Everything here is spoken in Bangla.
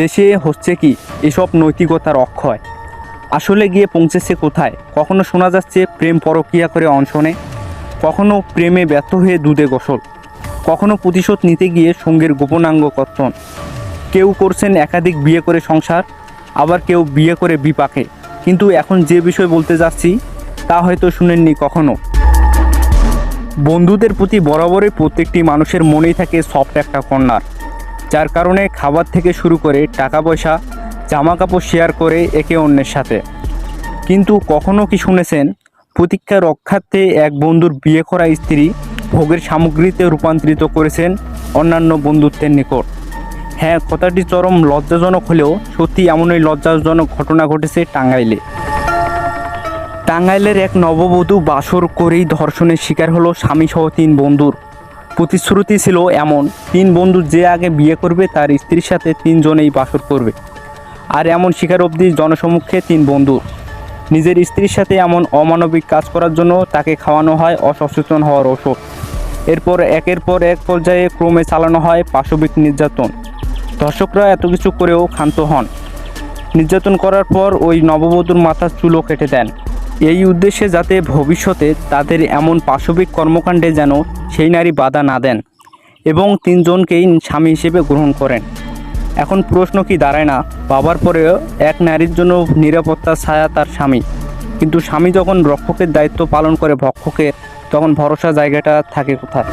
দেশে হচ্ছে কি এসব নৈতিকতার অক্ষয়? আসলে গিয়ে পৌঁছেছে কোথায়? কখনো শোনা যাচ্ছে প্রেম পরকিয়া করে অনশনে কখনো প্রেমে ব্যর্থ হয়ে দুধে গোসল। কখনো প্রতিশোধ নিতে গিয়ে সঙ্গের গোপনাঙ্গ কর্তন। কেউ করছেন একাধিক বিয়ে করে সংসার, আবার কেউ বিয়ে করে বিপাকে। কিন্তু এখন যে বিষয় বলতে যাচ্ছি, তা হয়তো শুনেননি কখনো। বন্ধুদের প্রতি বরাবরই প্রত্যেকটি মানুষের মনেই থাকে সফট একটা কর্নার যার কারণে খাবার থেকে শুরু করে টাকা পয়সা জামা কাপড় শেয়ার করে একে অন্যের সাথে। কিন্তু কখনো কি শুনেছেন, প্রতীক্ষা রক্ষার্থে এক বন্ধুর বিয়ে করা স্ত্রী ভোগের সামগ্রীতে রূপান্তরিত করেছেন অন্যান্য বন্ধুত্বের নিকট? হ্যাঁ কথাটি চরম লজ্জাজনক হলেও সত্যি এমনই লজ্জাজনক ঘটনা ঘটেছে টাঙ্গাইলে। টাঙ্গাইলের এক নববধূ বাসর করেই ধর্ষণের শিকার হলো স্বামীসহ তিন বন্ধুর। প্রতিশ্রুতি ছিল এমন, তিন বন্ধু যে আগে বিয়ে করবে তার স্ত্রীর সাথে তিনজনেই বাসর করবে। আর এমন শিকার অবধি জনসমক্ষে তিন বন্ধু। নিজের স্ত্রীর সাথে এমন অমানবিক কাজ করার জন্য তাকে খাওয়ানো হয় অসচেতন হওয়ার ওষুধ এরপর একের পর এক পর্যায়ে ক্রমে চালানো হয় পাশবিক নির্যাতন। দর্শকরা এত কিছু করেও ক্ষান্ত হন। নির্যাতন করার পর ওই নববধূর মাথার চুলও কেটে দেন। এই উদ্দেশ্যে যাতে ভবিষ্যতে তাদের এমন পাশবিক কর্মকাণ্ডে যেন সেই নারী বাধা না দেন এবং তিনজনকেই স্বামী হিসেবে গ্রহণ করেন। এখন প্রশ্ন কি দাঁড়ায় না? বাবার পরেও এক নারীর জন্য নিরাপত্তার ছায়া তার স্বামী। কিন্তু স্বামী যখন রক্ষকের দায়িত্ব পালন করে ভক্ষকের তখন ভরসা জায়গাটা থাকে কোথায়?